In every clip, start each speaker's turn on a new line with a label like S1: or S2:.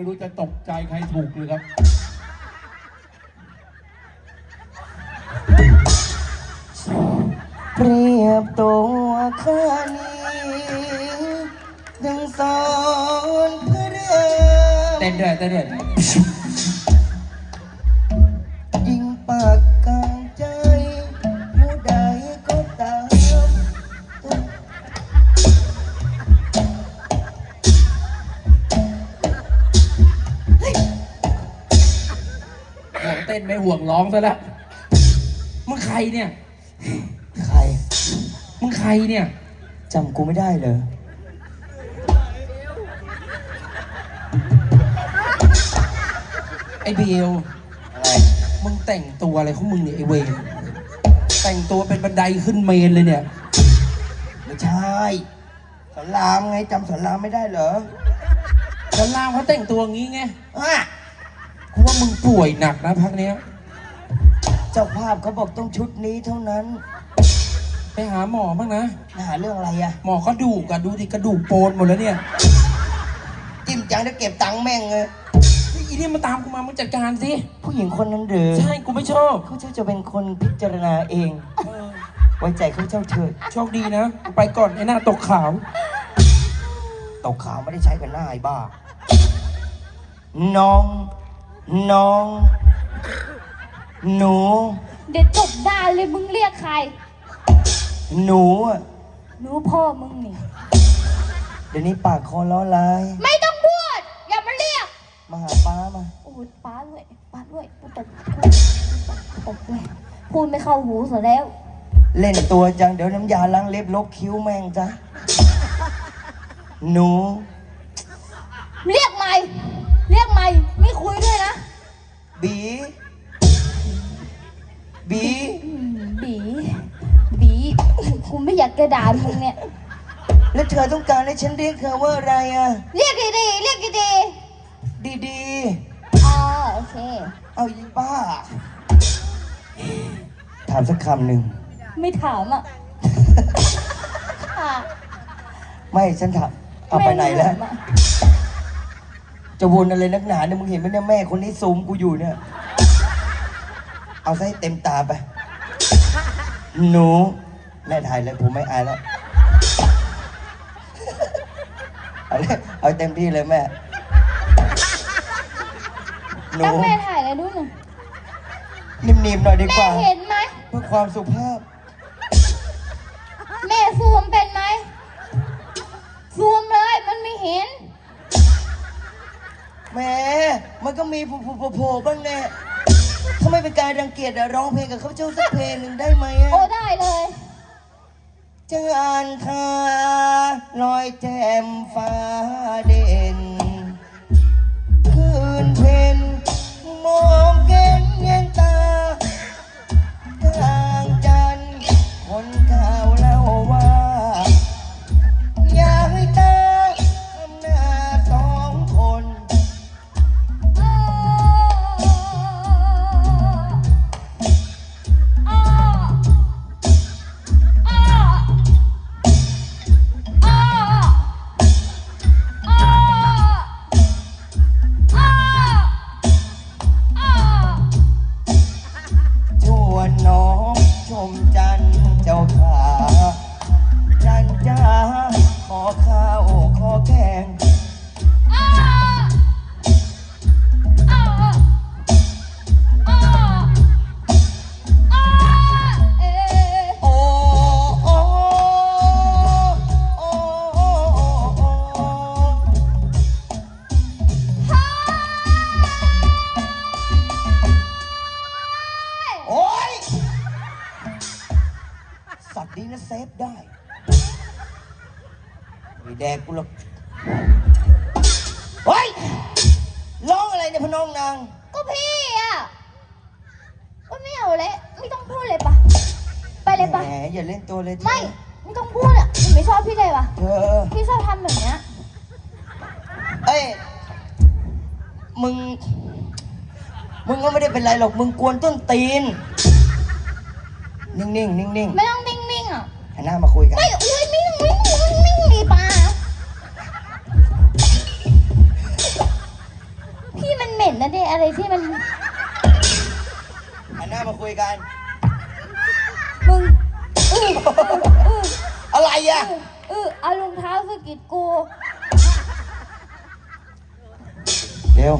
S1: ไม่รู้จะตกใจใครถูกเลยครับ
S2: เปรียบตัวข้านี้ดังสอนพระราม
S3: เต้นด้วยเต้นด้วย
S2: ยิ อง
S3: ซะแล้วมึงใครเนี่ย
S2: ใคร
S3: มึงใครเนี่ย
S2: จำกูไม่ได้เลย
S3: ไอเบล
S2: อะไร
S3: มึงแต่งตัวอะไรของมึงเนี่ยไอเวรแต่งตัวเป็นบันไดขึ้นเมนเลยเนี่ย
S2: ไม่ใช่สอนรามไงจำสอนรามไม่ได้เหรอ
S3: แล้วล่างเขาแต่งตัวงี้ไง
S2: อะ
S3: กูว่ามึงป่วยหนักนะพักเนี้ย
S2: เจ้าภาพเขาบอกต้องชุดนี้เท่านั้น
S3: ไปหาหมอบ้างนะ
S2: หาเรื่องอะไรอะ
S3: หมอกระดูกอะดูดิกระดูกโปนหมดแล้วเนี่ย
S2: จิ้มจังจะเก็บตังค์แม่งเลย
S3: อีนี่มาตามกูมามึงจัดการสิ
S2: ผู้หญิงคนนั้นหรือ
S3: ใช่กูไม่ชอบ
S2: เขาเจ้าจะเป็นคนพิจารณาเองไว้ใจเขาเจ้าเถิด
S3: โชคดีนะกูไปก่อนไอ้หน้าตกขาว
S2: ตกขาวไม่ได้ใช้กันหน้าไอ้บ้า น้อง น้อง หนู
S4: เดี๋ยวจบด่าเลยมึงเรียกใคร
S2: หนูอะ
S4: หนูพ่อมึงนี่
S2: เดี๋ยวนี้ปากคอล้อลาย
S4: ไม่ต้องพูด อย่ามาเรียก
S2: มาหาป้ามา
S4: โอ้ยป้าด้วยป้าด้วยกูตกกูตกเลยพูดไม่เข้าหูซะแล้ว
S2: เล่นตัวจัง เดี๋ยวน้ำยาล้างเล็บลบคิ้วแม่งจ้ะหนู
S4: เรียกใหม่ เรียกใหม่ ไม่คุยด้วยนะ
S2: บี บี
S4: อืมบีบีกูไม่อยากจะด่ามึงเนี่ย
S2: แล้วเธอต้องการให้ฉันเรียกเธอว่าอะไรอะ
S4: เรียกดีๆเรียกดี
S2: ดี
S4: ๆอ๋อโอเค
S2: ๆเอาอีบ้า ถามสักคำหนึ่ง
S4: ไม่ถามอะค่ะ
S2: ไม่ฉันถามเอาไปไหนแล้ว
S4: ม่ถามอะ
S2: จะวนอะไรนักหนาเนี่ยมึงเห็นไหมเนี่ยแม่คนนี้ซูมกูอยู่เนี่ย เอาซะให้เต็มตาไป หนู แม่ถ่ายเลยผมไม่อายแล้ว เอาเลยเอาเต็มที่เลยแม่ หนู
S4: ตั้งแม่ถ่ายอะไรด้วยน่ะ
S2: นิ่มๆหน่อยดีก
S4: แม่
S2: ว่า
S4: เห็นไหม
S2: เพื่อความสุภาพ
S4: แม่ซูมเป็นไหมซูมเลยมันไม่เห็น
S2: แหมมันก็มีโผล่ๆๆบ้างแน่ถ้า ไม่เป็นการรังเกียจอะร้องเพลงกับเขาเจ้าสักเพลงหนึ่งได้ไหมอะ
S4: โอ้ได้เลย
S2: จานทาลอยแจ่มฟ้าเด่น คืนเพ็ญมองเห็นเย็นตาทางจันทร์คนข่าวเล่า อข้าวขอแกงโอ้โอ้โอ้โอ้โอ้ยสัตว์นี้นะเซฟได้ ไม่แดกกูหรอกเฮ้ยร้องอะไรเนี่ยพะน้องนาง
S4: ก็พี่อะก็ไม่เอาเลยไม่ต้องพูดเลยปะไปเลยปะ
S2: แหมอย่าเล่นตัวเลยเธอ
S4: ไม่ไม่ต้องพูดอะหนูไม่ชอบพี่เลยปะ
S2: เธอ
S4: พี่ชอบทำแบบเนี้ย
S2: เอ้ย มึง มึงก็ไม่ได้เป็นไรหรอก มึงกวนต้นตีน นิ่งๆนิ่ง
S4: ไม่ต้องนิ่งๆอะ
S2: ๆหันหน้ามาคุยกัน
S4: ไม่อุ้ย ไม่ไม่ไม่ไม่มีปะนะเนี่ยอะไรที่มัน
S2: หันหน้ามาคุยกัน
S4: มึงเออเออ
S2: อะไรอะ
S4: เออเอารองเท้าสะกิดกู
S2: เร็ว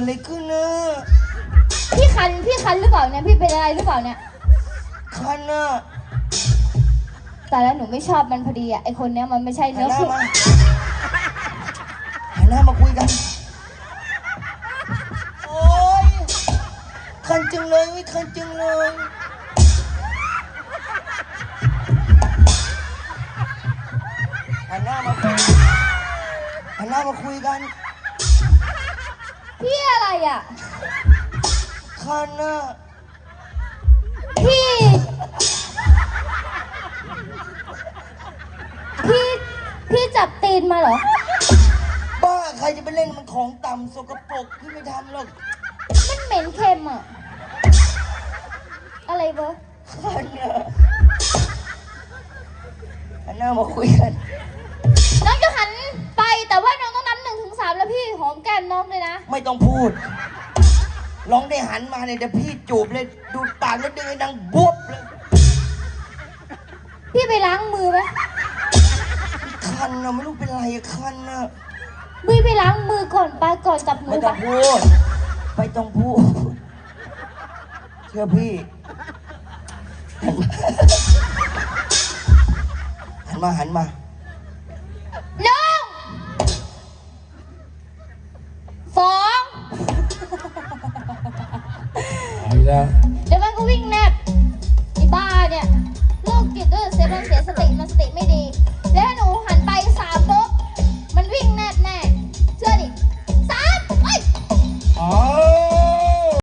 S2: ดอะไรขึ้นนะ
S4: พี่คันพี่คันหรือเปล่าเนี่ยพี่เป็นอะไรหรือเปล่าเนี่ย
S2: คันอะ
S4: แต่แล้วหนูไม่ชอบมันพอดีอะไอคนเนี้ยมันไม่ใช่
S2: หั
S4: เนื้
S2: น
S4: อ
S2: หน้า
S4: คู่
S2: มาหันหน้ามาคุยกัน โอ๊ยคันจังเลยวิคันจังเลยหันหน้ามาคุยหันหน้ามาคุยกัน
S4: พี่อะไรอะ
S2: คันอะ
S4: พี่ พี่ พี่จับตีนมาเหรอ
S2: บ้าใครจะไปเล่นมันของต่ำสกปรกพี่ไม่ทำหรอก
S4: มันเหม็นเค็มอะอะไรเบอร์
S2: คันอะหันหน้ามาคุยกัน
S4: หอมแก้มน้องเลยนะ
S2: ไม่ต้องพูดลองได้หันมาเนี่ยเดี๋ยวพี่จูบเลยดูดปากแล้วดึงไอ้นางบวบเลย
S4: พี่ไปล้างมือไหม
S2: คันอะไม่รู้เป็นไรอะคันอะ
S4: พี่ไปล้างมือก่อนไปก่อนจับมื
S2: ไม่
S4: อ
S2: ต้
S4: ปะ
S2: องพูดไม่ต้องพูดเชื่อพี่หันมาหันมา
S4: ห